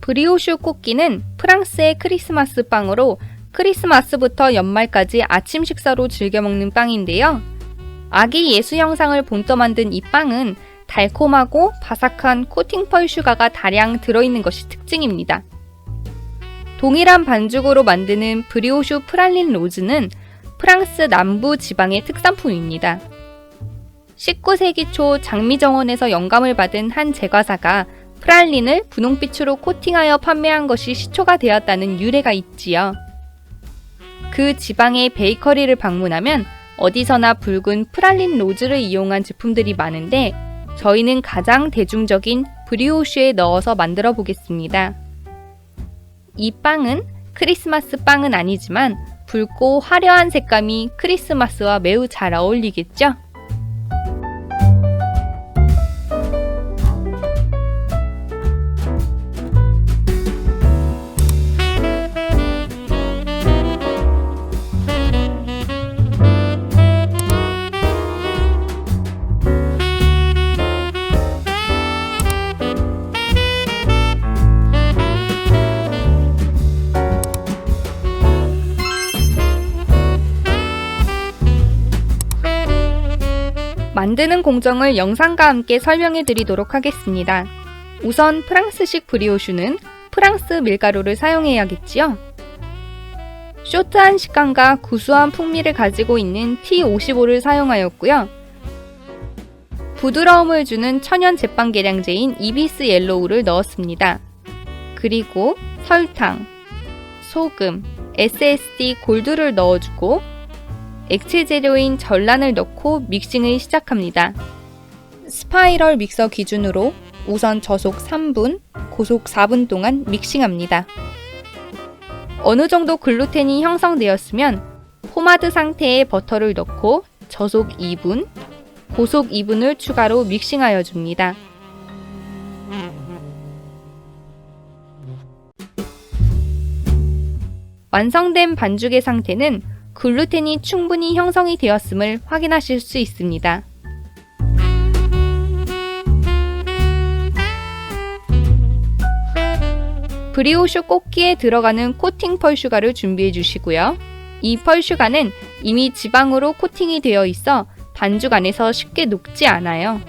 브리오슈 쿠키는 프랑스의 크리스마스 빵으로 크리스마스부터 연말까지 아침 식사로 즐겨 먹는 빵인데요. 아기 예수 형상을 본떠 만든 이 빵은 달콤하고 바삭한 코팅 펄 슈가가 다량 들어있는 것이 특징입니다. 동일한 반죽으로 만드는 브리오슈 프랄린 로즈는 프랑스 남부 지방의 특산품입니다. 19세기 초 장미 정원에서 영감을 받은 한 제과사가 프랄린을 분홍빛으로 코팅하여 판매한 것이 시초가 되었다는 유래가 있지요. 그 지방의 베이커리를 방문하면 어디서나 붉은 프랄린 로즈를 이용한 제품들이 많은데 저희는 가장 대중적인 브리오슈에 넣어서 만들어 보겠습니다. 이 빵은 크리스마스 빵은 아니지만 붉고 화려한 색감이 크리스마스와 매우 잘 어울리겠죠? 만드는 공정을 영상과 함께 설명해 드리도록 하겠습니다. 우선 프랑스식 브리오슈는 프랑스 밀가루를 사용해야겠지요. 쇼트한 식감과 구수한 풍미를 가지고 있는 T55를 사용하였고요. 부드러움을 주는 천연 제빵 계량제인 이비스 옐로우를 넣었습니다. 그리고 설탕, 소금, SSD 골드를 넣어주고 액체 재료인 전란을 넣고 믹싱을 시작합니다. 스파이럴 믹서 기준으로 우선 저속 3분, 고속 4분 동안 믹싱합니다. 어느 정도 글루텐이 형성되었으면 포마드 상태의 버터를 넣고 저속 2분, 고속 2분을 추가로 믹싱하여 줍니다. 완성된 반죽의 상태는 글루텐이 충분히 형성이 되었음을 확인하실 수 있습니다. 브리오슈 꽃기에 들어가는 코팅 펄 슈가를 준비해 주시고요. 이 펄 슈가는 이미 지방으로 코팅이 되어 있어 반죽 안에서 쉽게 녹지 않아요.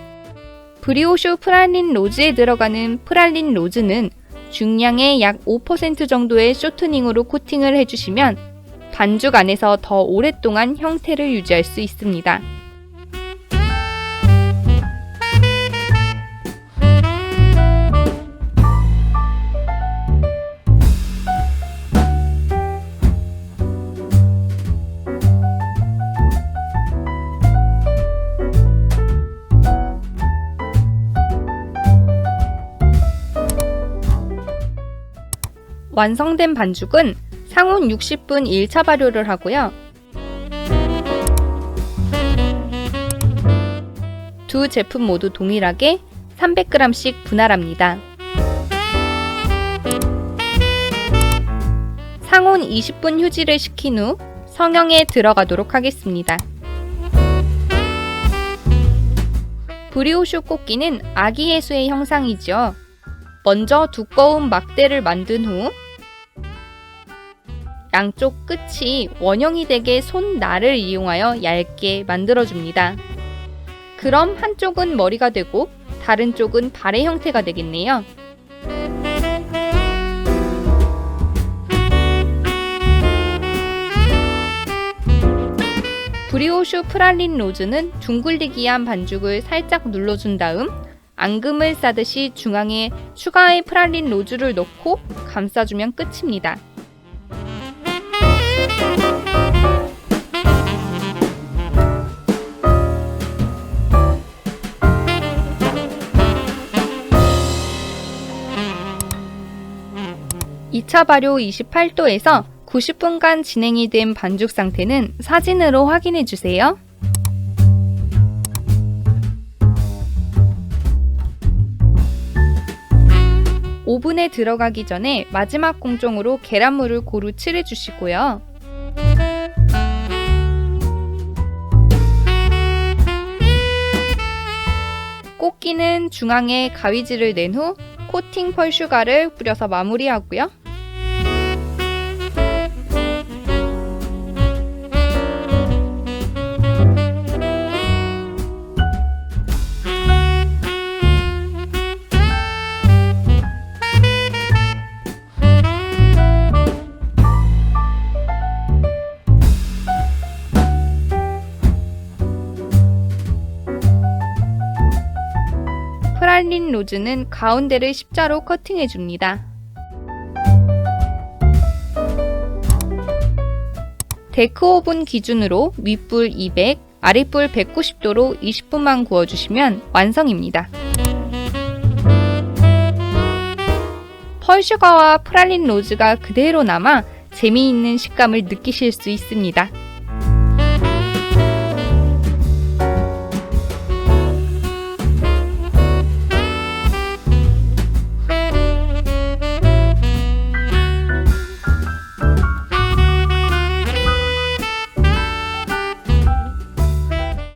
브리오슈 프랄린 로즈에 들어가는 프랄린 로즈는 중량의 약 5% 정도의 쇼트닝으로 코팅을 해주시면 반죽 안에서 더 오랫동안 형태를 유지할 수 있습니다. 완성된 반죽은 상온 60분 1차 발효를 하고요. 두 제품 모두 동일하게 300g씩 분할합니다. 상온 20분 휴지를 식힌 후 성형에 들어가도록 하겠습니다. 브리오슈 꽃기는 아기 예수의 형상이죠. 먼저 두꺼운 막대를 만든 후 양쪽 끝이 원형이 되게 손날을 이용하여 얇게 만들어줍니다. 그럼 한쪽은 머리가 되고 다른 쪽은 발의 형태가 되겠네요. 브리오슈 프랄린 로즈는 둥글리기한 반죽을 살짝 눌러준 다음 앙금을 싸듯이 중앙에 추가의 프랄린 로즈를 넣고 감싸주면 끝입니다. (2차) 발효 28도에서 90분간 진행이 된 반죽 상태는 사진으로 확인해 주세요. 오븐에 들어가기 전에 마지막 공정으로 계란물을 고루 칠해 주시고요. 꽃기는 중앙에 가위질을 낸 후 코팅 펄 슈가를 뿌려서 마무리하고요. 프랄린 로즈는 가운데를 십자로 커팅해 줍니다. 데크 오븐 기준으로 윗불 200, 아랫불 190도로 20분만 구워주시면 완성입니다. 펄슈가와 프랄린 로즈가 그대로 남아 재미있는 식감을 느끼실 수 있습니다.